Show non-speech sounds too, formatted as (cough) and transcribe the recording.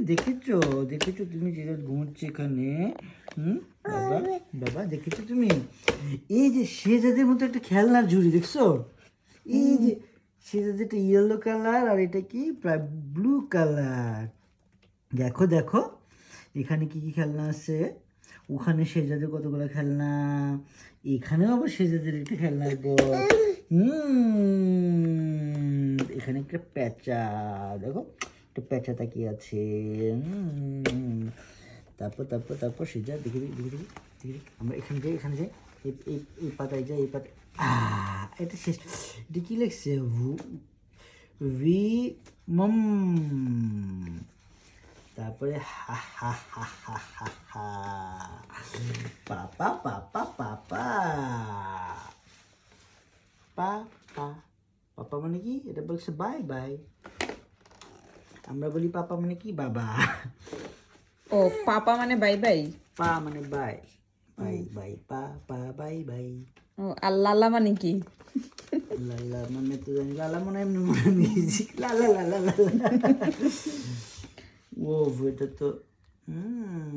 দেখেছ? দেখেছ তুমি যেটা ঘুমোচ্ছে এখানে? হুম? বাবা বাবা দেখেছ তুমি? এই যে শেজাদের মতো একটা খেলনার ঝুড়ি দেখছ? এই যে শেজাদের একটা ইয়েলো কালার আর এটা কি? প্রায় ব্লু কালার দেখো দেখো এখানে কি কি খেলনা আছে? ওখানে সেজাদের কতগুলো খেলনা? এখানেও আবার সেজাদের একটা খেলনা হুম এখানে একটা প্যাঁচা দেখো। একটা প্যাঁচা তাকিয়ে আছে। তারপর তারপর তারপর সেজা দেখি দেখি দেখি দেখি দেখি। আমরা এখানে যাই এখানে যাই, এই এই পাতায় যাই, এই পাতায় এটা শেষ। এটা কি লিখছে? ভু- মম। তারপরে হা হা হা হা হা হা। পাপা পাপা পাপা পাপা পাপা মানে কি? এটা বলছে বাই বাই। আমরা বলি পাপা মানে কি? বাবা। ও পাপা মানে বাই বাই? পা মানে বাই। বাই বাই পা পা বাই বাই। ও আর লালা মানে কি? লালা মানে তো জানি লালা মনে এমনি মনে মিউজিক। লালা লালা লালা (laughs) ও এটা তো হুম।